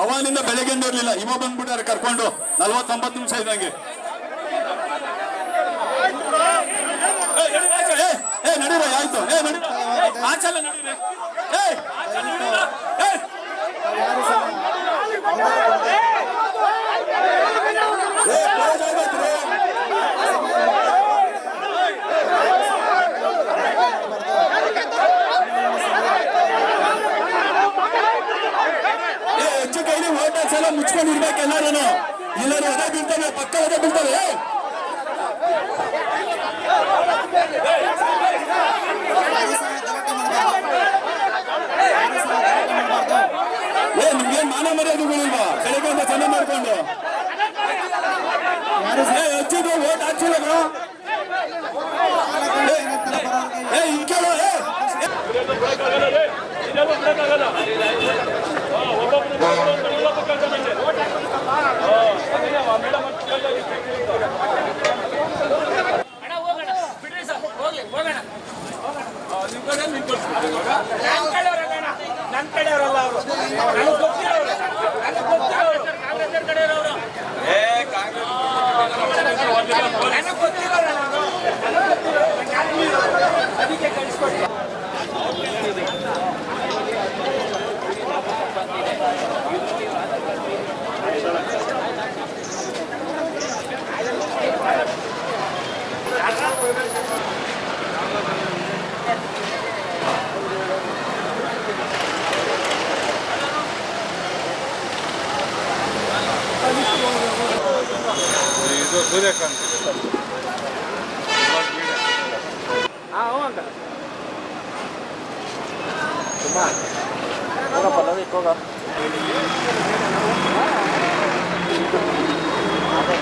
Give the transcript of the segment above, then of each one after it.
ಅವಾಗಿಂದ ಬೆಳಗ್ಗೆ ಇರ್ಲಿಲ್ಲ ಇವ ಬಂದ್ಬಿಟ್ಟಾರೆ ಕರ್ಕೊಂಡು. ನಲ್ವತ್ತೊಂಬತ್ತು ನಿಮಿಷ ಇದ್ದಂಗೆ ಏ, ನಡೀರಿ ಆಯ್ತು. ಏ ನಡೀರ ಏ, ಆಚೆಲ್ಲ ನಡೀರಿ. ಏ, ಹೋಟೆಲ್ಸ್ ಎಲ್ಲ ಮುಚ್ಕೊಂಡು ಇರ್ಬೇಕು ಎಲ್ಲರೂ ಎಲ್ಲರೂ ಅದೇ ಬೀಳ್ತವೆ ಪಕ್ಕ ಅದೇ ಬೀಳ್ತವೆ ಏ. ನಿಮ್ಗೇನ್ ಮಾನ ಮರ್ಯಾದೆಗಳಿಲ್ವಾ ಬೆಳಗ್ಗೆಯಿಂದ ಜನ ಮಾಡ್ಕೊಂಡು ಹೆಚ್ಚಿದ್ರು ಓಟ್ ಹಾಕ್ಸಿಲ್ಲ ಬ್ರೋ. ಏ, ಹಿಂಗ್ ಕೇಳು ಏ ಅಣ್ಣ ಹೋಗೋಣ ಬಿಡ್ರಿ ಸರ್ ಹೋಗ್ಲಿ ಹೋಗೋಣ ನನ್ನ ಕಡೆಯವ್ರಲ್ಲ ನನ್ನ ಕಡೆಯವರಲ್ಲ ಅವರು ನನಗೆ ಗೊತ್ತಿರೋರು ನನಗೆ ಗೊತ್ತಿರೋರು ಕಾಂಗ್ರೆಸ್ ಕಡೆಯವರು ನನಗೆ ಗೊತ್ತಿರೋರು ನಾನು ನನಗೆ ಗೊತ್ತಿರೋರು ಅದಕ್ಕೆ ಕಳಿಸ್ಕೊಡಿ ಇದು ಸೂರ್ಯಕಾಂತ್ ಹಾಂ ಹ್ಞೂ ಅಂಕಲ್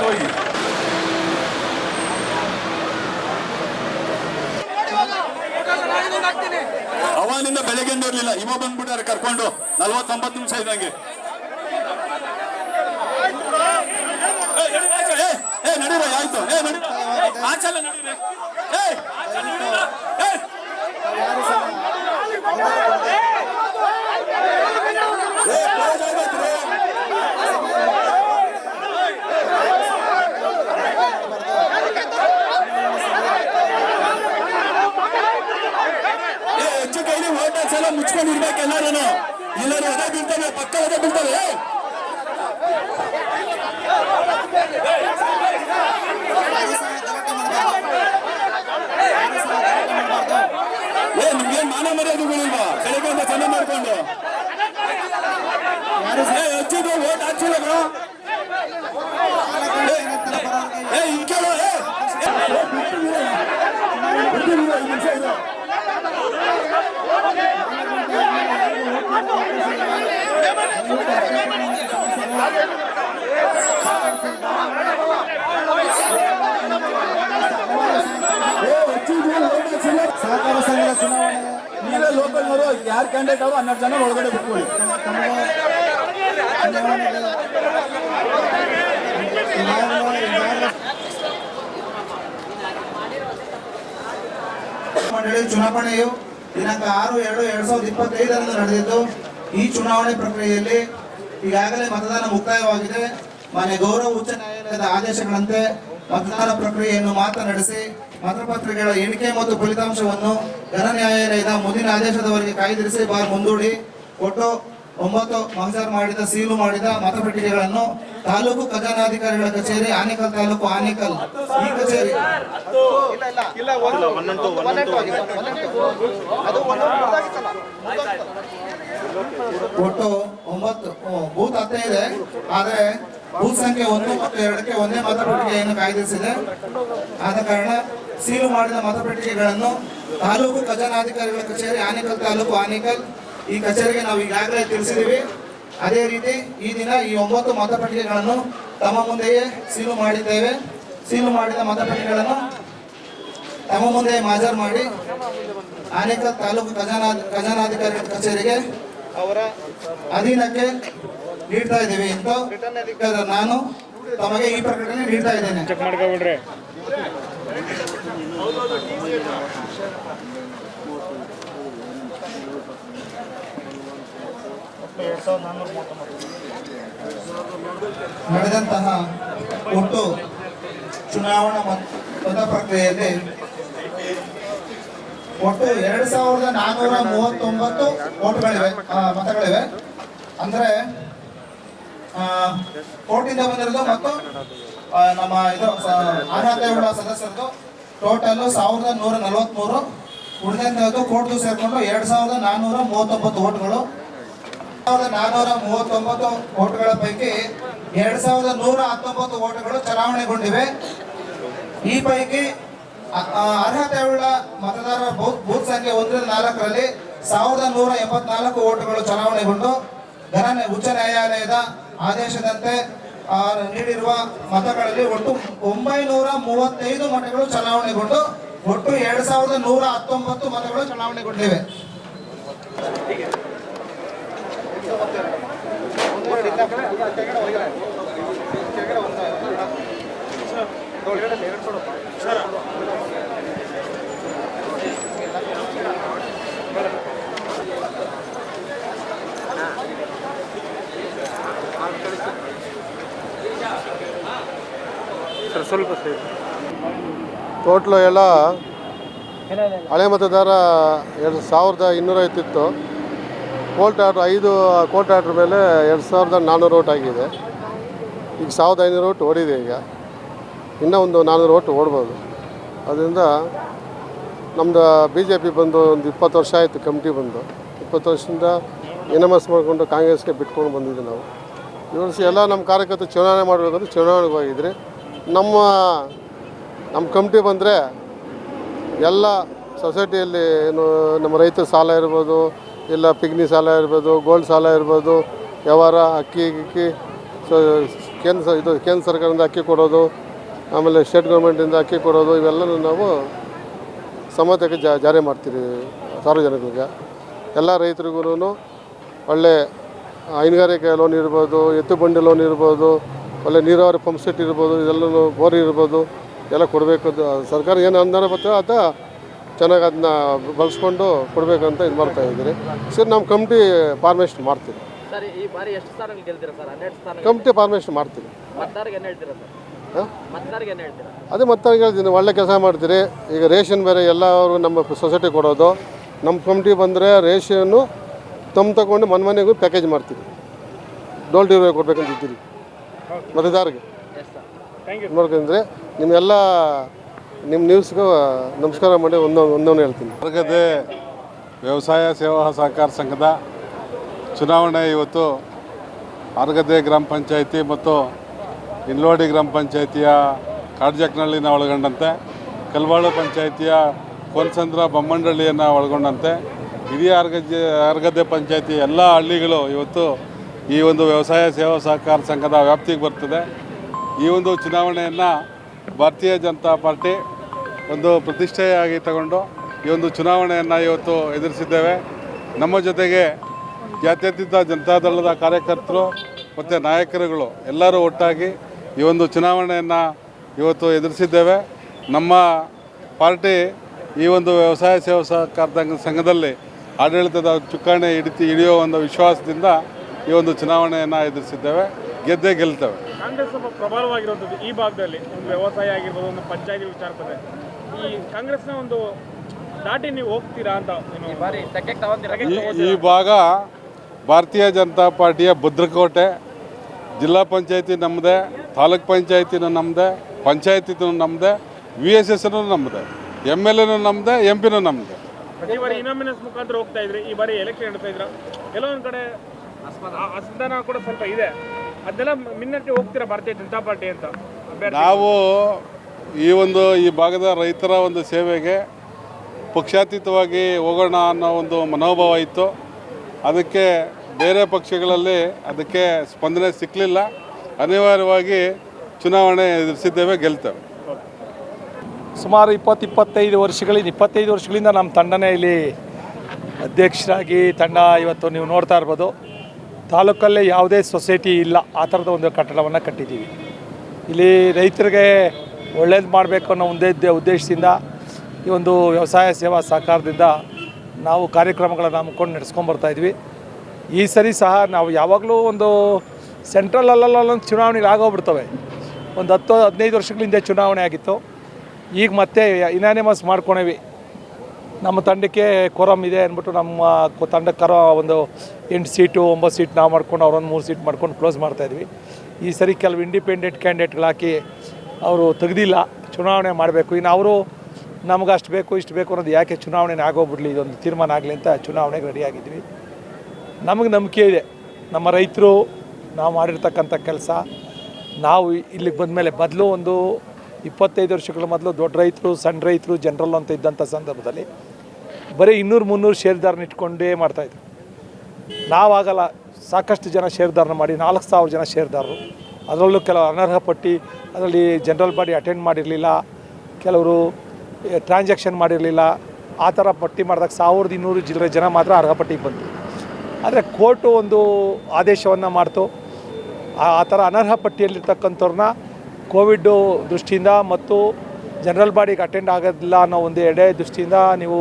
ಹೋಗಿ ಅವಾಗಿಂದ ಬೆಳಗ್ಗೆಂದ ಇರ್ಲಿಲ್ಲ ಇವ ಬಂದ್ಬಿಟ್ಟಾರೆ ಕರ್ಕೊಂಡು. ನಲ್ವತ್ತೊಂಬತ್ತು ನಿಮಿಷ ಇದ್ದಂಗೆ ಏ, ನಡೀರಿ ಆಚೆ, ಏ, ಏ ನಡೀರ ಆಯ್ತು ಏ ನಡೀರ ಏ, ಆಚೆಲ್ಲ ನಡೀರಿ ಏ ಆಚೆ ನಡೀರ ಏ ಏ, close ಆಗೈತ್ರಿ. ಏ ಹೆಚ್ಚು ಕೈಲಿ ಹೋಟೆಲ್ಸ್ ಎಲ್ಲ ಮುಚ್ಕೊಂಡು ಇರ್ಬೇಕು ಎಲ್ಲರೂ ಎಲ್ಲರೂ ಅದೇ ಬೀಳ್ತವೆ ಪಕ್ಕ ಅದೇ ಬೀಳ್ತವೆ ಏ. ಏ ನಿಮ್ಗೇನ್ ಮಾನ ಮರ್ಯಾದೆಗಳಿಲ್ವಾ ಬೆಳಗ್ಗೆಯಿಂದ ಜನ ಮಾಡ್ಕೊಂಡು ಏ ಹೆಚ್ಚಿದ್ರು ಓಟ್ ಹಾಕ್ಸಿಲ್ಲ ಬ್ರೋ. ಏ, ಏ ಹಿಂಗ್ ಕೇಳು ಏ ಏ, ಬಿಟ್ಟಿದ್ದೀರ? ಬಿಟ್ಟಿದ್ದೀರ? ಐದ್ ನಿಮಿಷ ಇರು. ಏ, ಹೆಚ್ಚಿದ್ರು vote ಹಾಕ್ಸಿಲ್ಲ. ಸಹಕಾರ ಸಂಘದ ಚುನಾವಣೆ ನೀವೇ ಯಾರು ಕ್ಯಾಂಡಿಡೇಟ್ ಅವರು ಹನ್ನೆರಡು ಜನ ಒಳಗಡೆ ಬಿಟ್ಕೊಳ್ಳಿ. ಮಂಡಳಿ ಚುನಾವಣೆಯು ದಿನಾಂಕ ಆರು, ಎರಡು, ಎರಡ್ ಸಾವಿರದ ಇಪ್ಪತ್ತೈದರಂದು ನಡೆದಿದ್ದು, ಈ ಚುನಾವಣೆ ಪ್ರಕ್ರಿಯೆಯಲ್ಲಿ ಈಗಾಗಲೇ ಮತದಾನ ಮುಕ್ತಾಯವಾಗಿದೆ. ಮಾನ್ಯ ಗೌರವ, ಉಚ್ಚ ನ್ಯಾಯಾಲಯದ ಆದೇಶಗಳಂತೆ ಮತದಾನ ಪ್ರಕ್ರಿಯೆಯನ್ನು ಮಾತ್ರ ನಡೆಸಿ ಮತಪತ್ರಿಕೆಗಳ ಎಣಿಕೆ ಮತ್ತು ಫಲಿತಾಂಶವನ್ನು ಘನ ನ್ಯಾಯಾಲಯದ ಮುಂದಿನ ಆದೇಶದವರೆಗೆ ಕಾಯ್ದಿರಿಸಿ ಬಾರ್ ಮುಂದೂಡಿ ಒಟ್ಟು ಒಂಬತ್ತು ಮಹಜಾರ್ ಮಾಡಿದ, ಸೀಲು ಮಾಡಿದ ಮತಪೆಟ್ಟಿಗೆಗಳನ್ನು ತಾಲೂಕು ಖಜಾನಾಧಿಕಾರಿಗಳ ಕಚೇರಿ, ಆನೇಕಲ್ ತಾಲೂಕು ಆನೇಕಲ್ ಈ ಕಚೇರಿ. ಒಟ್ಟು ಒಂಬತ್ತು ಬೂತ್ ಇದೆ, ಆದ್ರೆ ಬೂತ್ ಸಂಖ್ಯೆ ಒಂದು ಮತ್ತು ಎರಡಕ್ಕೆ ಒಂದೇ ಮತಪೆಟ್ಟಿಗೆಯನ್ನು ಕಾಯ್ದಿರಿಸಿದೆ. ಆದ ಕಾರಣ ಸೀಲು ಮಾಡಿದ ಮತಪೆಟ್ಟಿಗೆಗಳನ್ನು ತಾಲೂಕು ಖಜಾನಾಧಿಕಾರಿಗಳ ಕಚೇರಿ, ಆನೇಕಲ್ ತಾಲೂಕು ಆನೇಕಲ್, ಈ ಕಚೇರಿಗೆ ನಾವು ಈಗಾಗಲೇ ತಿಳಿಸಿದ್ದೀವಿ. ಅದೇ ರೀತಿ ಈ ದಿನ ಈ ಒಂಬತ್ತು ಮತಪೆಟ್ಟಿಗೆಗಳನ್ನು ತಮ್ಮ ಮುಂದೆಯೇ ಸೀಲು ಮಾಡಿದ್ದೇವೆ. ಸೀಲು ಮಾಡಿದ ಮತಪೆಟ್ಟಿಗೆಗಳನ್ನು ತಮ್ಮ ಮುಂದೆ ಮಾಜರ್ ಮಾಡಿ ಆನೇಕಲ್ ತಾಲೂಕು ಖಜಾನಾ, ಖಜಾನಾಧಿಕಾರಿಗಳ ಕಚೇರಿಗೆ ಅವರ ಅಧೀನಕ್ಕೆ ನೀಡ್ತಾ ಇದ್ದೇವೆ ರಿಟರ್ನ್ ನಾನು ತಮಗೆ ಈ ಪ್ರಕಟಣೆ ನೀಡ್ತಾ ಇದ್ದೇನೆ. ನಡೆದಂತಹ ಒಟ್ಟು ಚುನಾವಣಾ ಮತ ಪ್ರಕ್ರಿಯೆಯಲ್ಲಿ ಒಟ್ಟು ಎರಡು ಸಾವಿರದ ನಾನ್ನೂರ ಮೂವತ್ತೊಂಬತ್ತು ಓಟ್ಗಳಿವೆ ಮತಗಳಿವೆ. ಅಂದ್ರೆ ಕೋರ್ಟಿಂದ ಬಂದಿರೋದು ಮತ್ತು ನಮ್ಮ ಇದು ಉಳ್ಳ ಅರ್ಹತೆಯುಳ್ಳ ಸದಸ್ಯರದು ಟೋಟಲ್ ಸಾವಿರದ ನೂರ ನಲವತ್ತ್ಮೂರು ಉಳಿದಂಥದ್ದು ಕೋಟು ಸೇರಿಕೊಂಡು ಎರಡು ಸಾವಿರದ ನಾನ್ನೂರ ಮೂವತ್ತೊಂಬತ್ತು ಓಟ್ಗಳು. ಸಾವಿರದ ನಾನ್ನೂರ ಮೂವತ್ತೊಂಬತ್ತು ಓಟ್ಗಳ ಪೈಕಿ ಎರಡು ಸಾವಿರದ ನೂರ ಹತ್ತೊಂಬತ್ತು ಓಟ್ಗಳು ಚಲಾವಣೆಗೊಂಡಿವೆ. ಈ ಪೈಕಿ ಅರ್ಹತೆಯುಳ್ಳ ಮತದಾರರ ಬೂತ್ ಸಂಖ್ಯೆ ಒಂದರಿಂದ ನಾಲ್ಕರಲ್ಲಿ ಸಾವಿರದ ನೂರ ಎಪ್ಪತ್ನಾಲ್ಕು ಓಟ್ಗಳು ಚಲಾವಣೆಗೊಂಡು, ಘನ ಉಚ್ಚ ನ್ಯಾಯಾಲಯದ ಆದೇಶದಂತೆ ನೀಡಿರುವ ಮತಗಳಲ್ಲಿ ಒಟ್ಟು ಒಂಬೈನೂರ ಮೂವತ್ತೈದು ಮತಗಳು ಚಲಾವಣೆಗೊಂಡು ಒಟ್ಟು ಎರಡ್ ಸಾವಿರದ ನೂರ ಹತ್ತೊಂಬತ್ತು ಮತಗಳು ಚಲಾವಣೆಗೊಂಡಿವೆ. ಸರ್ ಸ್ವಲ್ಪ ಸರಿ. ಟೋಟ್ಲು ಎಲ್ಲ ಹಳೆ ಮತದಾರ ಎರಡು ಸಾವಿರದ ಇನ್ನೂರ ಐವತ್ತಿತ್ತು ಕೋರ್ಟ್ ಆರ್ಡ್ರ್ ಐದು ಕೋರ್ಟ್ ಆರ್ಡ್ರ್ ಮೇಲೆ ಎರಡು ಸಾವಿರದ ನಾನ್ನೂರು ಓಟ್ ಆಗಿದೆ. ಈಗ ಸಾವಿರದ ಐನೂರು ಓಟ್ ಓಡಿದೆ ಈಗ. ಇನ್ನೂ ಒಂದು ನಾನ್ನೂರು ಓಟ್ ಓಡ್ಬೋದು. ಅದರಿಂದ ನಮ್ಮದು ಬಿ ಜೆ ಪಿ ಬಂದು ಒಂದು ಇಪ್ಪತ್ತು ವರ್ಷ ಆಯಿತು ಕಮಿಟಿ ಬಂದು. ಇಪ್ಪತ್ತು ವರ್ಷದಿಂದ ಎನ್ ಎಂ ಎಸ್ ಮಾಡಿಕೊಂಡು ಕಾಂಗ್ರೆಸ್ಗೆ ಬಿಟ್ಕೊಂಡು ಬಂದಿದ್ದೀವಿ ನಾವು. ಈ ವರ್ಷ ಎಲ್ಲ ನಮ್ಮ ಕಾರ್ಯಕರ್ತರು ಚುನಾವಣೆ ಮಾಡಬೇಕಂದ್ರೆ ಚುನಾವಣೆಗೆ ಹೋಗಿದ್ರಿ. ನಮ್ಮ ನಮ್ಮ ಕಮಿಟಿ ಬಂದರೆ ಎಲ್ಲ ಸೊಸೈಟಿಯಲ್ಲಿ ಏನು, ನಮ್ಮ ರೈತರ ಸಾಲ ಇರ್ಬೋದು, ಇಲ್ಲ ಪಿಗ್ನಿ ಸಾಲ ಇರ್ಬೋದು, ಗೋಲ್ಡ್ ಸಾಲ ಇರ್ಬೋದು, ವ್ಯವಹಾರ, ಅಕ್ಕಿ, ಗಿಕ್ಕಿ, ಸೊ, ಕೇಂದ್ರ ಇದು ಕೇಂದ್ರ ಸರ್ಕಾರದಿಂದ ಅಕ್ಕಿ ಕೊಡೋದು, ಆಮೇಲೆ ಸ್ಟೇಟ್ ಗೌರ್ಮೆಂಟಿಂದ ಅಕ್ಕಿ ಕೊಡೋದು, ಇವೆಲ್ಲನೂ ನಾವು ಸಮತೆಗೆ ಜಾರಿ ಮಾಡ್ತೀವಿ ಸಾರ್ವಜನಿಕರಿಗೆ. ಎಲ್ಲ ರೈತರಿಗೂ ಒಳ್ಳೆ ಹೈನುಗಾರಿಕೆ ಲೋನ್ ಇರ್ಬೋದು ಎತ್ತು ಬಂಡಿ ಲೋನ್ ಇರ್ಬೋದು ಒಳ್ಳೆ ನೀರಾವರಿ ಪಂಪ್ ಸೆಟ್ ಇರ್ಬೋದು ಇದೆಲ್ಲನೂ ಬೋರ್ ಇರ್ಬೋದು ಎಲ್ಲ ಕೊಡಬೇಕು ಸರ್ಕಾರ ಏನು ಅನುದಾನ ಬರ್ತದೆ ಅದು ಚೆನ್ನಾಗಿ ಅದನ್ನ ಬಳಸ್ಕೊಂಡು ಕೊಡಬೇಕಂತ ಇದು ಮಾಡ್ತಾ ಇದ್ದೀರಿ. ಸರ್ ನಮ್ಮ ಕಮಿಟಿ ಫಾರ್ಮೇಷನ್ ಮಾಡ್ತೀವಿ. ಕಮಿಟಿ ಫಾರ್ಮೇಷನ್ ಮಾಡ್ತೀವಿ. ಅದೇ ಮತ್ತೆ ಹೇಳ್ತೀನಿ ಒಳ್ಳೆ ಕೆಲಸ ಮಾಡ್ತೀರಿ. ಈಗ ರೇಷನ್ ಬೇರೆ ಎಲ್ಲರೂ ನಮ್ಮ ಸೊಸೈಟಿ ಕೊಡೋದು. ನಮ್ಮ ಕಮಿಟಿ ಬಂದರೆ ರೇಷನ್ನು ತಮ್ಮ ತಗೊಂಡು ಮನೆ ಮನೆಗೂ ಪ್ಯಾಕೇಜ್ ಮಾಡ್ತೀವಿ. ಡೋಲ್ ಡೆಲಿವರಿ ಕೊಡಬೇಕಂತ ಇದ್ದೀರಿ. ಮತದಾರರಿಗೆ ಎಸ್ ಸರ್ ಥ್ಯಾಂಕ್ ಯು ನೋಡ್ಕೊಂಡ್ರೆ ನಿಮ್ಮೆಲ್ಲ ನಿಮ್ಮ ನ್ಯೂಸ್ಗೂ ನಮಸ್ಕಾರ ಮಾಡಿ ಒಂದೊಂದು ಒಂದೊಂದು ಹೇಳ್ತೀನಿ. ವರ್ಗದೆ ವ್ಯವಸಾಯ ಸೇವಾ ಸಹಕಾರ ಸಂಘದ ಚುನಾವಣೆ ಇವತ್ತು ಅರಗದೆ ಗ್ರಾಮ ಪಂಚಾಯಿತಿ ಮತ್ತು ಇನ್ಲೋಡಿ ಗ್ರಾಮ ಪಂಚಾಯಿತಿಯ ಕಾಡ್ಜಕ್ನಹಳ್ಳಿನ ಒಳಗೊಂಡಂತೆ ಕಲ್ವಾಳು ಪಂಚಾಯಿತಿಯ ಕೋಲ್ಸಂದ್ರ ಬೊಮ್ಮಂಡಳ್ಳಿಯನ್ನು ಒಳಗೊಂಡಂತೆ ಹಿರಿಯ ಅರ್ಗಜೆ ಅರ್ಗದೆ ಪಂಚಾಯಿತಿ ಎಲ್ಲ ಹಳ್ಳಿಗಳು ಇವತ್ತು ಈ ಒಂದು ವ್ಯವಸಾಯ ಸೇವಾ ಸಹಕಾರ ಸಂಘದ ವ್ಯಾಪ್ತಿಗೆ ಬರ್ತದೆ. ಈ ಒಂದು ಚುನಾವಣೆಯನ್ನು ಭಾರತೀಯ ಜನತಾ ಪಾರ್ಟಿ ಒಂದು ಪ್ರತಿಷ್ಠೆಯಾಗಿ ತಗೊಂಡು ಈ ಒಂದು ಚುನಾವಣೆಯನ್ನು ಇವತ್ತು ಎದುರಿಸಿದ್ದೇವೆ. ನಮ್ಮ ಜೊತೆಗೆ ಜಾತ್ಯತೀತ ಜನತಾದಳದ ಕಾರ್ಯಕರ್ತರು ಮತ್ತು ನಾಯಕರುಗಳು ಎಲ್ಲರೂ ಒಟ್ಟಾಗಿ ಈ ಒಂದು ಚುನಾವಣೆಯನ್ನು ಇವತ್ತು ಎದುರಿಸಿದ್ದೇವೆ. ನಮ್ಮ ಪಾರ್ಟಿ ಈ ಒಂದು ವ್ಯವಸಾಯ ಸೇವಾ ಸಹಕಾರ ಸಂಘದಲ್ಲಿ ಆಡಳಿತದ ಚುಕ್ಕಾಣಿ ಹಿಡಿತಿ ಹಿಡಿಯೋ ಒಂದು ವಿಶ್ವಾಸದಿಂದ ಈ ಒಂದು ಚುನಾವಣೆಯನ್ನು ಎದುರಿಸಿದ್ದೇವೆ ಗೆದ್ದೇ ಗೆಲ್ತೇವೆ. ಕಾಂಗ್ರೆಸ್ ಸ್ವಲ್ಪ ಪ್ರಬಲವಾಗಿರುವಂಥದ್ದು ಈ ಭಾಗದಲ್ಲಿ ಒಂದು ವ್ಯವಸಾಯ ಆಗಿರ್ಬೋದು ಒಂದು ಪಂಚಾಯತಿ ವಿಚಾರದಲ್ಲಿ ಈ ಕಾಂಗ್ರೆಸ್ನ ಒಂದು ದಾಟಿ ನೀವು ಹೋಗ್ತೀರಾ ಅಂತ ಬಾರಿ ತೆಕ್ಕೆ ತಗೊಂತೀರಾ? ಈ ಈ ಭಾಗ ಭಾರತೀಯ ಜನತಾ ಪಾರ್ಟಿಯ ಭದ್ರಕೋಟೆ ಜಿಲ್ಲಾ ಪಂಚಾಯತಿ ನಮ್ಮದೇ ತಾಲೂಕ್ ಪಂಚಾಯತಿನೂ ನಮ್ಮದೇ ಪಂಚಾಯತಿನೂ ನಮ್ಮದೇ ವಿ ಎಸ್ ಎಸ್ನು ನಮ್ಮದೇ ಎಂ ಎಲ್ ಎನೂ ನಮ್ಮದೇ ಎಂ ಪಿನೂ ನಮ್ಮದೇ ಪ್ರತಿ ಬಾರಿ ಇನಾಮಿನಸ್ ಮುಖಾಂತರ ಹೋಗ್ತಾ ಇದ್ರಿ ಈ ಬಾರಿ ಎಲೆಕ್ಷನ್ ಇಡ್ತಾ ಇದ್ರ? ಎಲ್ಲೋ ಒಂದ್ ಕಡೆ ಅಸಮಾಧಾನ ಕೂಡ ಸ್ವಲ್ಪ ಇದೆ. ಅದೆಲ್ಲ ಮಿನ್ನಟ್ಟಿ ಹೋಗ್ತೀರಾ ಭಾರತೀಯ ಜನತಾ ಪಾರ್ಟಿ ಅಂತ? ನಾವು ಈ ಒಂದು ಈ ಭಾಗದ ರೈತರ ಒಂದು ಸೇವೆಗೆ ಪಕ್ಷಾತೀತವಾಗಿ ಹೋಗೋಣ ಅನ್ನೋ ಒಂದು ಮನೋಭಾವ ಇತ್ತು. ಅದಕ್ಕೆ ಬೇರೆ ಪಕ್ಷಗಳಲ್ಲಿ ಅದಕ್ಕೆ ಸ್ಪಂದನೆ ಸಿಕ್ಕಲಿಲ್ಲ ಅನಿವಾರ್ಯವಾಗಿ ಚುನಾವಣೆ ಎದುರಿಸಿದ್ದೇವೆ ಗೆಲ್ತೇವೆ. ಸುಮಾರು ಇಪ್ಪತ್ತು ಇಪ್ಪತ್ತೈದು ವರ್ಷಗಳಿಂದ ಇಪ್ಪತ್ತೈದು ವರ್ಷಗಳಿಂದ ನಮ್ಮ ತಂಡನೇ ಇಲ್ಲಿ ಅಧ್ಯಕ್ಷರಾಗಿ ತಂಡ ಇವತ್ತು ನೀವು ನೋಡ್ತಾ ಇರ್ಬೋದು. ತಾಲೂಕಲ್ಲೇ ಯಾವುದೇ ಸೊಸೈಟಿ ಇಲ್ಲ, ಆ ಥರದ ಒಂದು ಕಟ್ಟಡವನ್ನು ಕಟ್ಟಿದ್ದೀವಿ. ಇಲ್ಲಿ ರೈತರಿಗೆ ಒಳ್ಳೇದು ಮಾಡಬೇಕು ಅನ್ನೋ ಒಂದೇ ಉದ್ದೇ- ಉದ್ದೇಶದಿಂದ ಈ ಒಂದು ವ್ಯವಸಾಯ ಸೇವಾ ಸಹಕಾರದಿಂದ ನಾವು ಕಾರ್ಯಕ್ರಮಗಳನ್ನು ಹಮ್ಮಿಕೊಂಡು ನಡೆಸ್ಕೊಂಡು ಇದ್ವಿ. ಈ ಸರಿ ಸಹ ನಾವು ಯಾವಾಗಲೂ ಒಂದು ಸೆಂಟ್ರಲಲ್ಲೊಂದು ಚುನಾವಣೆಗೆ ಆಗೋಗ್ಬಿಡ್ತವೆ. ಒಂದು ಹತ್ತು, ಹದಿನೈದು ವರ್ಷಗಳಿಂದ ಚುನಾವಣೆ ಆಗಿತ್ತು. ಈಗ ಮತ್ತೆ ಇನಾನಿಮಸ್ ಮಾಡ್ಕೊಳವಿ ನಮ್ಮ ತಂಡಕ್ಕೆ ಕೊರಮ್ ಇದೆ ಅಂದ್ಬಿಟ್ಟು ನಮ್ಮ ತಂಡಕ್ಕೆ ಒಂದು ಎಂಟು ಸೀಟು ಒಂಬತ್ತು ಸೀಟ್ ನಾವು ಮಾಡ್ಕೊಂಡು ಅವ್ರೊಂದು ಮೂರು ಸೀಟ್ ಮಾಡ್ಕೊಂಡು ಕ್ಲೋಸ್ ಮಾಡ್ತಾಯಿದ್ವಿ ಈ ಸರಿ ಕೆಲವು ಇಂಡಿಪೆಂಡೆಂಟ್ ಕ್ಯಾಂಡಿಡೇಟ್ಗಳು ಹಾಕಿ ಅವರು ತೆಗ್ದಿಲ್ಲ, ಚುನಾವಣೆ ಮಾಡಬೇಕು. ಇನ್ನು ಅವರು ನಮ್ಗೆ ಅಷ್ಟು ಬೇಕು, ಇಷ್ಟು ಬೇಕು ಅನ್ನೋದು ಯಾಕೆ ಚುನಾವಣೆ ಆಗೋಗ್ಬಿಡ್ಲಿ, ಇದೊಂದು ತೀರ್ಮಾನ ಆಗಲಿ ಅಂತ ಚುನಾವಣೆಗೆ ರೆಡಿಯಾಗಿದ್ವಿ ನಮಗೆ ನಂಬಿಕೆ ಇದೆ. ನಮ್ಮ ರೈತರು ನಾವು ಮಾಡಿರ್ತಕ್ಕಂಥ ಕೆಲಸ, ನಾವು ಇಲ್ಲಿಗೆ ಬಂದ ಮೇಲೆ ಮೊದಲು ಒಂದು ಇಪ್ಪತ್ತೈದು ವರ್ಷಗಳ ಮೊದಲು ದೊಡ್ಡ ರೈತರು, ಸಣ್ಣ ರೈತರು, ಜನರಲ್ ಅಂತ ಇದ್ದಂಥ ಸಂದರ್ಭದಲ್ಲಿ ಬರೀ ಇನ್ನೂರು ಮುನ್ನೂರು ಷೇರ್ದಾರನ ಇಟ್ಕೊಂಡೇ ಮಾಡ್ತಾಯಿದ್ರು ನಾವಾಗಲ್ಲ, ಸಾಕಷ್ಟು ಜನ ಷೇರ್ದಾರನ ಮಾಡಿ, ನಾಲ್ಕು ಸಾವಿರ ಜನ ಷೇರ್ದಾರರು ಅದರಲ್ಲೂ ಕೆಲವು ಅನರ್ಹ ಪಟ್ಟಿ, ಅದರಲ್ಲಿ ಜನರಲ್ ಬಾಡಿ ಅಟೆಂಡ್ ಮಾಡಿರಲಿಲ್ಲ, ಕೆಲವರು ಟ್ರಾನ್ಸಾಕ್ಷನ್ ಮಾಡಿರಲಿಲ್ಲ. ಆ ಥರ ಪಟ್ಟಿ ಮಾಡಿದಾಗ ಸಾವಿರದ ಇನ್ನೂರು ಜಿಲ್ಲೆ ಜನ ಮಾತ್ರ ಅರ್ಹ ಪಟ್ಟಿಗೆ ಬಂತು ಆದರೆ ಕೋರ್ಟು ಒಂದು ಆದೇಶವನ್ನು ಮಾಡ್ತು. ಆ ಆ ಥರ ಅನರ್ಹ ಪಟ್ಟಿಯಲ್ಲಿರ್ತಕ್ಕಂಥವ್ರನ್ನ ಕೋವಿಡ್ಡು ದೃಷ್ಟಿಯಿಂದ ಮತ್ತು ಜನರಲ್ ಬಾಡಿಗೆ ಅಟೆಂಡ್ ಆಗೋದಿಲ್ಲ ಅನ್ನೋ ಒಂದು ಎಡೆ ದೃಷ್ಟಿಯಿಂದ ನೀವು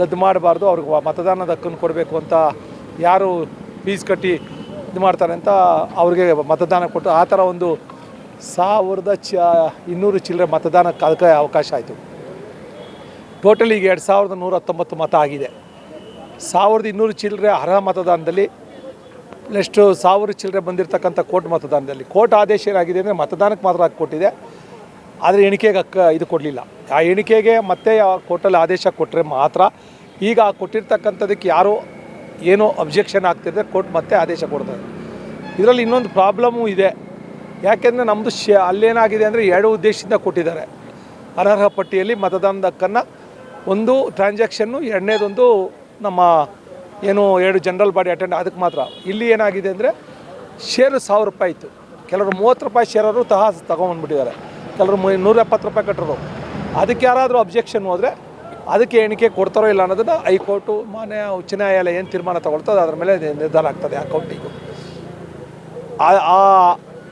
ರದ್ದು ಮಾಡಬಾರ್ದು, ಅವ್ರಿಗೆ ಮತದಾನದ ಹಕ್ಕನ್ನು ಕೊಡಬೇಕು ಅಂತ ಯಾರು ಫೀಸ್ ಕಟ್ಟಿ ಇದು ಮಾಡ್ತಾರೆ ಅಂತ ಅವ್ರಿಗೆ ಮತದಾನ ಕೊಟ್ಟು, ಆ ಥರ ಒಂದು ಸಾವಿರದ ಚ ಇನ್ನೂರು ಚಿಲ್ಲರೆ ಮತದಾನಕ್ಕೆ ಅದಕ್ಕೆ ಅವಕಾಶ ಆಯಿತು. ಟೋಟಲ್ ಈಗ ಎರಡು ಸಾವಿರದ ನೂರ ಹತ್ತೊಂಬತ್ತು ಮತ ಆಗಿದೆ. ಸಾವಿರದ ಇನ್ನೂರು ಚಿಲ್ಲರೆ ಅರ್ಹ ಮತದಾನದಲ್ಲಿ, ನೆಕ್ಸ್ಟು ಸಾವಿರ ಚಿಲ್ಲರೆ ಬಂದಿರತಕ್ಕಂಥ ಕೋರ್ಟ್ ಮತದಾನದಲ್ಲಿ. ಕೋರ್ಟ್ ಆದೇಶ ಏನಾಗಿದೆ ಅಂದರೆ ಮತದಾನಕ್ಕೆ ಮಾತ್ರ ಹಾಕಿ ಕೊಟ್ಟಿದೆ ಆದರೆ ಎಣಿಕೆಗೆ ಅಕ್ಕ ಇದು ಕೊಡಲಿಲ್ಲ. ಆ ಎಣಿಕೆಗೆ ಮತ್ತೆ ಆ ಕೋರ್ಟಲ್ಲಿ ಆದೇಶ ಕೊಟ್ಟರೆ ಮಾತ್ರ ಈಗ ಆ ಕೊಟ್ಟಿರ್ತಕ್ಕಂಥದಕ್ಕೆ ಯಾರು ಏನೋ ಅಬ್ಜೆಕ್ಷನ್ ಆಗ್ತಿದ್ರೆ ಕೋರ್ಟ್ ಮತ್ತೆ ಆದೇಶ ಕೊಡ್ತಾರೆ ಇದರಲ್ಲಿ ಇನ್ನೊಂದು ಪ್ರಾಬ್ಲಮ್ಮು ಇದೆ. ಯಾಕೆಂದರೆ ನಮ್ಮದು ಶ ಅಲ್ಲೇನಾಗಿದೆ ಅಂದರೆ ಎರಡು ಉದ್ದೇಶದಿಂದ ಕೊಟ್ಟಿದ್ದಾರೆ. ಅನರ್ಹ ಪಟ್ಟಿಯಲ್ಲಿ ಮತದಾನದ ಹಕ್ಕನ್ನು ಒಂದು ಟ್ರಾನ್ಸಾಕ್ಷನ್ನು ಎರಡನೇದೊಂದು ನಮ್ಮ ಏನು ಎರಡು ಜನರಲ್ ಬಾಡಿ ಅಟೆಂಡ್ ಅದಕ್ಕೆ ಮಾತ್ರ. ಇಲ್ಲಿ ಏನಾಗಿದೆ ಅಂದರೆ ಶೇರು ಸಾವಿರ ರೂಪಾಯಿ ಇತ್ತು. ಕೆಲವರು ಮೂವತ್ತು ರೂಪಾಯಿ ಶೇರರು ತಹ ತಗೊಂಬಂದ್ಬಿಟ್ಟಿದ್ದಾರೆ ಕೆಲವರು ನೂರ ಎಪ್ಪತ್ತು ರೂಪಾಯಿ ಕಟ್ಟರು ಅದಕ್ಕೆ ಯಾರಾದರೂ ಅಬ್ಜೆಕ್ಷನ್ ಹೋದರೆ ಅದಕ್ಕೆ ಎಣಿಕೆ ಕೊಡ್ತಾರೋ ಇಲ್ಲ ಅನ್ನೋದನ್ನು ಹೈಕೋರ್ಟು, ಮಾನ್ಯ ಉಚ್ಚ ನ್ಯಾಯಾಲಯ ಏನು ತೀರ್ಮಾನ ತಗೊಳ್ತದೆ ಅದ್ರ ಮೇಲೆ ನಿರ್ಧಾರ ಆಗ್ತದೆ ಆ ಆ ಆ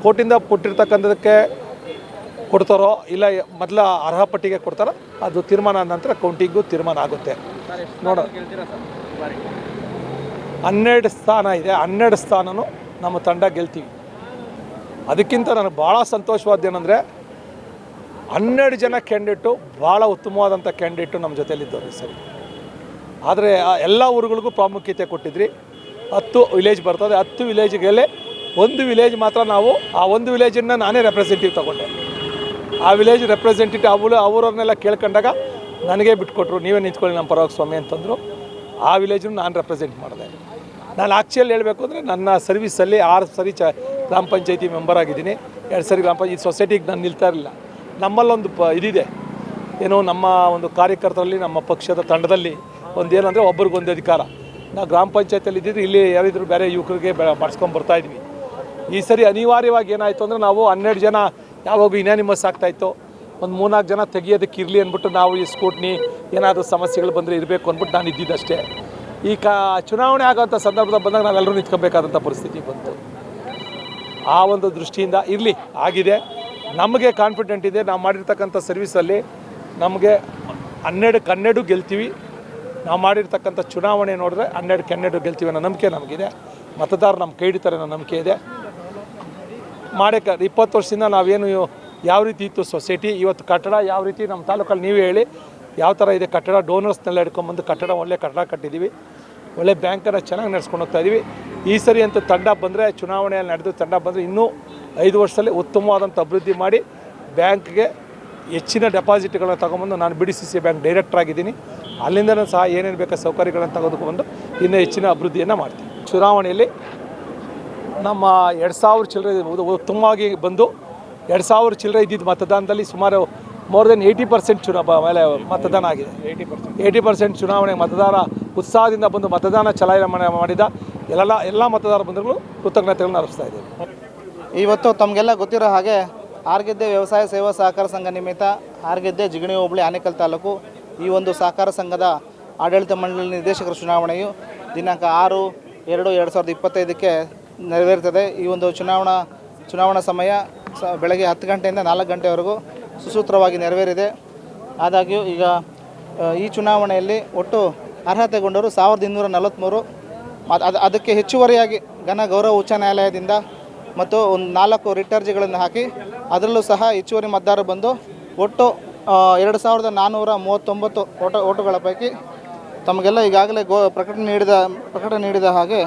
ಕೋರ್ಟಿಂದ ಕೊಟ್ಟಿರ್ತಕ್ಕಂಥದಕ್ಕೆ ಕೊಡ್ತಾರೋ ಇಲ್ಲ ಮೊದಲ ಅರ್ಹ ಪಟ್ಟಿಗೆ ಕೊಡ್ತಾರೋ ಅದು ತೀರ್ಮಾನ ಆದ ನಂತರ ಕೌಂಟಿಗೂ ತೀರ್ಮಾನ ಆಗುತ್ತೆ. ನೋಡ. ಹನ್ನೆರಡು ಸ್ಥಾನ ಇದೆ. ಹನ್ನೆರಡು ಸ್ಥಾನನೂ ನಮ್ಮ ತಂಡ ಗೆಲ್ತೀವಿ. ಅದಕ್ಕಿಂತ ನನಗೆ ಭಾಳ ಸಂತೋಷವಾದ ಏನಂದರೆ ಹನ್ನೆರಡು ಜನ ಕ್ಯಾಂಡಿಡೇಟು ಭಾಳ ಉತ್ತಮವಾದಂಥ ಕ್ಯಾಂಡಿಡೇಟು ನಮ್ಮ ಜೊತೆಯಲ್ಲಿ ಈ ಸರಿ. ಆದರೆ, ಆ ಎಲ್ಲ ಊರುಗಳಿಗೂ ಪ್ರಾಮುಖ್ಯತೆ ಕೊಟ್ಟಿದ್ರಿ. ಹತ್ತು ವಿಲೇಜ್ ಬರ್ತದೆ, ಹತ್ತು ವಿಲೇಜ್ಗೆಲ್ಲೇ ಒಂದು ವಿಲೇಜ್ ಮಾತ್ರ ನಾವು ಆ ಒಂದು ವಿಲೇಜನ್ನು ನಾನೇ ರೆಪ್ರೆಸೆಂಟಿವ್ ತಗೊಂಡೆ. ಆ ವಿಲೇಜ್ ರೆಪ್ರೆಸೆಂಟೇಟಿವ್ ಅವರು ಅವರನ್ನೆಲ್ಲ ಕೇಳ್ಕೊಂಡಾಗ ನನಗೆ ಬಿಟ್ಕೊಟ್ರು, ನೀವೇ ನಿಂತ್ಕೊಳ್ಳಿ ನಮ್ಮ ಪರವಾಗಿ ಸ್ವಾಮಿ ಅಂತಂದರು. ಆ ವಿಲೇಜನ್ನು ನಾನು ರೆಪ್ರೆಸೆಂಟ್ ಮಾಡಿದೆ. ನಾನು ಆ್ಯಕ್ಚುಲಿ ಹೇಳಬೇಕು ಅಂದರೆ ನನ್ನ ಸರ್ವಿಸಲ್ಲಿ ಆರು ಸರಿ ಚ ಗ್ರಾಮ ಪಂಚಾಯತಿ ಮೆಂಬರ್ ಆಗಿದ್ದೀನಿ. ಎರಡು ಸರಿ ಗ್ರಾಮ ಪಂಚಾಯತಿ ಸೊಸೈಟಿಗೆ ನಾನು ನಿಲ್ತಾ ಇರಲಿಲ್ಲ. ನಮ್ಮಲ್ಲೊಂದು ಪ ಇದಿದೆ. ಏನೋ ನಮ್ಮ ಒಂದು ಕಾರ್ಯಕರ್ತರಲ್ಲಿ, ನಮ್ಮ ಪಕ್ಷದ ತಂಡದಲ್ಲಿ ಒಂದು ಏನಂದರೆ ಒಬ್ರಿಗೊಂದು ಅಧಿಕಾರ. ನಾವು ಗ್ರಾಮ ಪಂಚಾಯತಿಯಲ್ಲಿ ಇದ್ದಿದ್ರೆ ಇಲ್ಲಿ ಯಾರಿದ್ರು ಬೇರೆ ಯುವಕರಿಗೆ ಮಾಡಿಸ್ಕೊಂಡು ಬರ್ತಾ ಇದ್ವಿ. ಈ ಸರಿ ಅನಿವಾರ್ಯವಾಗಿ ಏನಾಯಿತು ಅಂದರೆ ನಾವು ಹನ್ನೆರಡು ಜನ ಯಾವಾಗ ಇನ್ಯಾನಿಮಸ್ ಆಗ್ತಾಯಿತ್ತು ಒಂದು ಮೂರ್ನಾಲ್ಕು ಜನ ತೆಗಿಯೋದಕ್ಕೆ ಇರಲಿ ಅಂದ್ಬಿಟ್ಟು ನಾವು ಈ ಸ್ಕೂಟ್ನಿ ಏನಾದರೂ ಸಮಸ್ಯೆಗಳು ಬಂದರೆ ಇರಬೇಕು ಅಂದ್ಬಿಟ್ಟು ನಾನು ಇದ್ದಿದ್ದಷ್ಟೇ. ಈ ಕಾ, ಚುನಾವಣೆ ಆಗೋಂಥ ಸಂದರ್ಭದಲ್ಲಿ ಬಂದಾಗ ನಾವೆಲ್ಲರೂ ನಿಂತ್ಕೊಬೇಕಾದಂಥ ಪರಿಸ್ಥಿತಿ ಬಂತು. ಆ ಒಂದು ದೃಷ್ಟಿಯಿಂದ ಇರಲಿ, ಆಗಿದೆ. ನಮಗೆ ಕಾನ್ಫಿಡೆಂಟ್ ಇದೆ. ನಾವು ಮಾಡಿರ್ತಕ್ಕಂಥ ಸರ್ವಿಸಲ್ಲಿ ನಮಗೆ ಹನ್ನೆರಡು ಕನ್ನೆರಡು ಗೆಲ್ತೀವಿ. ನಾವು ಮಾಡಿರ್ತಕ್ಕಂಥ ಚುನಾವಣೆ ನೋಡಿದ್ರೆ ಹನ್ನೆರಡು ಕನ್ನೆರಡು ಗೆಲ್ತೀವಿ ಅನ್ನೋ ನಂಬಿಕೆ ನಮಗಿದೆ. ಮತದಾರರು ನಮ್ಮ ಕೈ ಹಿಡಿತಾರೆ ಅನ್ನೋ ನಂಬಿಕೆ ಇದೆ. ಮಾಡಕ್ಕೆ ಇಪ್ಪತ್ತು ವರ್ಷದಿಂದ ನಾವೇನು ಯಾವ ರೀತಿ ಇತ್ತು ಸೊಸೈಟಿ ಇವತ್ತು ಕಟ್ಟಡ ಯಾವ ರೀತಿ? ನಮ್ಮ ತಾಲೂಕಲ್ಲಿ ನೀವೇ ಹೇಳಿ. ಯಾವ ಥರ ಇದೆ ಕಟ್ಟಡ? ಡೋನರ್ಸ್ನೆಲ್ಲ ಹಿಡ್ಕೊಂಬಂದು ಕಟ್ಟಡ, ಒಳ್ಳೆ ಕಟ್ಟಡ ಕಟ್ಟಿದ್ದೀವಿ ಒಳ್ಳೆ ಬ್ಯಾಂಕನ್ನು ಚೆನ್ನಾಗಿ ನಡೆಸ್ಕೊಂಡು ಹೋಗ್ತಾ ಇದ್ದೀವಿ ಈ ಸರಿ ಅಂತ ತಂಡ ಬಂದರೆ, ಚುನಾವಣೆಯಲ್ಲಿ ನಡೆದು ತಂಡ ಬಂದರೆ ಇನ್ನೂ ಐದು ವರ್ಷದಲ್ಲಿ ಉತ್ತಮವಾದಂಥ ಅಭಿವೃದ್ಧಿ ಮಾಡಿ ಬ್ಯಾಂಕ್ಗೆ ಹೆಚ್ಚಿನ ಡೆಪಾಸಿಟ್ಗಳನ್ನ ತಗೊಂಬಂದು ನಾನು B D C C bank director ಆಗಿದ್ದೀನಿ. ಅಲ್ಲಿಂದಲೂ ಸಹ ಏನೇನು ಬೇಕಾದ ಸೌಕರ್ಯಗಳನ್ನು ತೆಗೆದುಕೊಂಡು ಇನ್ನೂ ಹೆಚ್ಚಿನ ಅಭಿವೃದ್ಧಿಯನ್ನು ಮಾಡ್ತೀನಿ. ಚುನಾವಣೆಯಲ್ಲಿ ನಮ್ಮ ಎರಡು ಸಾವಿರ ಚಿಲ್ಲರೆ ಉತ್ತಮವಾಗಿ ಬಂದು ಎರಡು ಸಾವಿರ ಚಿಲ್ಲರೆ ಇದ್ದಿದ್ದು ಮತದಾನದಲ್ಲಿ ಸುಮಾರು ಮೋರ್ ದೆನ್ ಏಯ್ಟಿ ಪರ್ಸೆಂಟ್ ಚುನಾ ಮೇಲೆ ಮತದಾನ ಆಗಿದೆ. ಏಯ್ಟಿ ಪರ್ಸೆಂಟ್ ಏಯ್ಟಿ ಪರ್ಸೆಂಟ್ ಚುನಾವಣೆ ಮತದಾರ ಉತ್ಸಾಹದಿಂದ ಬಂದು ಮತದಾನ ಚಲಾವಣೆ ಮಾಡಿದ ಎಲ್ಲ ಎಲ್ಲ ಮತದಾರ ಬಂಧುಗಳು ಕೃತಜ್ಞತೆಗಳನ್ನು ಅರ್ಪಿಸ್ತಾ ಇದ್ದೇವೆ. ಇವತ್ತು ತಮಗೆಲ್ಲ ಗೊತ್ತಿರೋ ಹಾಗೆ ಆರ್ಗೆದ್ದೆ ವ್ಯವಸಾಯ ಸೇವಾ ಸಹಕಾರ ಸಂಘ ನಿಮಿತ್ತ ಆರ್ಗೆದ್ದೆ ಜಿಗಣಿ ಹೋಬಳಿ ಆನೇಕಲ್ ತಾಲೂಕು ಈ ಒಂದು ಸಹಕಾರ ಸಂಘದ ಆಡಳಿತ ಮಂಡಳಿ ನಿರ್ದೇಶಕರ ಚುನಾವಣೆಯು ದಿನಾಂಕ ಆರು ಎರಡು ಎರಡು ಸಾವಿರದ ಇಪ್ಪತ್ತೈದಕ್ಕೆ ನೆರವೇರ್ತದೆ. ಈ ಒಂದು ಚುನಾವಣಾ ಚುನಾವಣಾ ಸಮಯ ಸ ಬೆಳಗ್ಗೆ ಹತ್ತು ಗಂಟೆಯಿಂದ ನಾಲ್ಕು ಗಂಟೆವರೆಗೂ ಸುಸೂತ್ರವಾಗಿ ನೆರವೇರಿದೆ. ಆದಾಗ್ಯೂ ಈಗ ಈ ಚುನಾವಣೆಯಲ್ಲಿ ಒಟ್ಟು ಅರ್ಹತೆಗೊಂಡವರು ಸಾವಿರದ ಇನ್ನೂರ ನಲವತ್ತ್ಮೂರು ಅದು ಅದು, ಅದಕ್ಕೆ ಹೆಚ್ಚುವರಿಯಾಗಿ ಘನ ಗೌರವ ಉಚ್ಚ ನ್ಯಾಯಾಲಯದಿಂದ ಮತ್ತು ಒಂದು ನಾಲ್ಕು ರಿಟ್ ಅರ್ಜಿಗಳನ್ನು ಹಾಕಿ ಅದರಲ್ಲೂ ಸಹ ಹೆಚ್ಚುವರಿ ಮತದಾರರು ಬಂದು ಒಟ್ಟು ಎರಡು ಸಾವಿರದ ನಾನ್ನೂರ ಮೂವತ್ತೊಂಬತ್ತು ಓಟ ಓಟುಗಳ ಪೈಕಿ ತಮಗೆಲ್ಲ ಈಗಾಗಲೇ ಗೋ, ಪ್ರಕಟಣೆ ನೀಡಿದ ಪ್ರಕಟಣೆ ನೀಡಿದ ಹಾಗೆ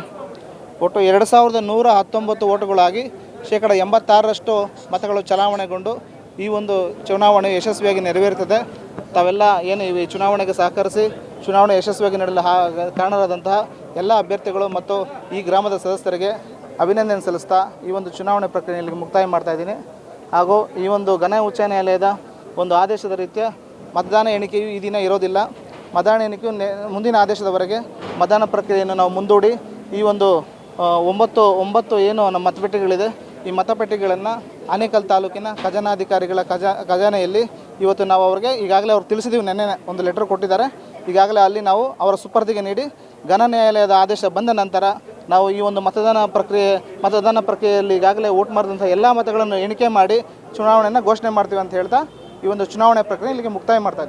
ಒಟ್ಟು ಎರಡು ಸಾವಿರದ ನೂರ ಹತ್ತೊಂಬತ್ತು ಓಟುಗಳಾಗಿ ಶೇಕಡ ಎಂಬತ್ತಾರರಷ್ಟು ಮತಗಳು ಚಲಾವಣೆಗೊಂಡು ಈ ಒಂದು ಚುನಾವಣೆ ಯಶಸ್ವಿಯಾಗಿ ನೆರವೇರುತ್ತದೆ. ತಾವೆಲ್ಲ ಏನು ಈ ಚುನಾವಣೆಗೆ ಸಹಕರಿಸಿ ಚುನಾವಣೆ ಯಶಸ್ವಿಯಾಗಿ ನಡೆಯಲು ಕಾರಣರಾದಂತಹ ಎಲ್ಲ ಅಭ್ಯರ್ಥಿಗಳು ಮತ್ತು ಈ ಗ್ರಾಮದ ಸದಸ್ಯರಿಗೆ ಅಭಿನಂದನೆ ಸಲ್ಲಿಸ್ತಾ ಈ ಒಂದು ಚುನಾವಣೆ ಪ್ರಕ್ರಿಯೆಯಲ್ಲಿ ಮುಕ್ತಾಯ ಮಾಡ್ತಾ ಇದ್ದೀನಿ. ಹಾಗೂ ಈ ಒಂದು ಘನ ಉಚ್ಚ ನ್ಯಾಯಾಲಯದ ಒಂದು ಆದೇಶದ ರೀತಿಯ ಮತದಾನ ಎಣಿಕೆಯು ಈ ದಿನ ಇರೋದಿಲ್ಲ. ಮತದಾನ ಎಣಿಕೆಯು ಮುಂದಿನ ಆದೇಶದವರೆಗೆ ಮತದಾನ ಪ್ರಕ್ರಿಯೆಯನ್ನು ನಾವು ಮುಂದೂಡಿ ಈ ಒಂದು ಒಂಬತ್ತು ಒಂಬತ್ತು ಏನು ನಮ್ಮ ಮತಪೆಟ್ಟಿಗೆಗಳಿದೆ, ಈ ಮತಪೆಟ್ಟಿಗೆಗಳನ್ನು ಆನೇಕಲ್ ತಾಲೂಕಿನ ಖಜಾನಾಧಿಕಾರಿಗಳ ಖಜಾ, ಖಜಾನೆಯಲ್ಲಿ ಇವತ್ತು ನಾವು ಅವರಿಗೆ ಈಗಾಗಲೇ ಅವ್ರು ತಿಳಿಸಿದ್ದೀವಿ ನೆನ್ನೆ ಒಂದು ಲೆಟರ್ ಕೊಟ್ಟಿದ್ದಾರೆ. ಈಗಾಗಲೇ ಅಲ್ಲಿ ನಾವು ಅವರ ಸುಪರ್ದಿಗೆ ನೀಡಿ ಘನ ನ್ಯಾಯಾಲಯದ ಆದೇಶ ಬಂದ ನಂತರ ನಾವು ಈ ಒಂದು ಮತದಾನ ಪ್ರಕ್ರಿಯೆ, ಮತದಾನ ಪ್ರಕ್ರಿಯೆಯಲ್ಲಿ ಈಗಾಗಲೇ ಓಟ್ ಮಾಡಿದಂಥ ಎಲ್ಲ ಮತಗಳನ್ನು ಎಣಿಕೆ ಮಾಡಿ ಚುನಾವಣೆಯನ್ನು ಘೋಷಣೆ ಮಾಡ್ತೀವಿ ಅಂತ ಹೇಳ್ತಾ ಈ ಒಂದು ಚುನಾವಣೆ ಪ್ರಕ್ರಿಯೆ ಇಲ್ಲಿಗೆ ಮುಕ್ತಾಯ ಮಾಡ್ತಾ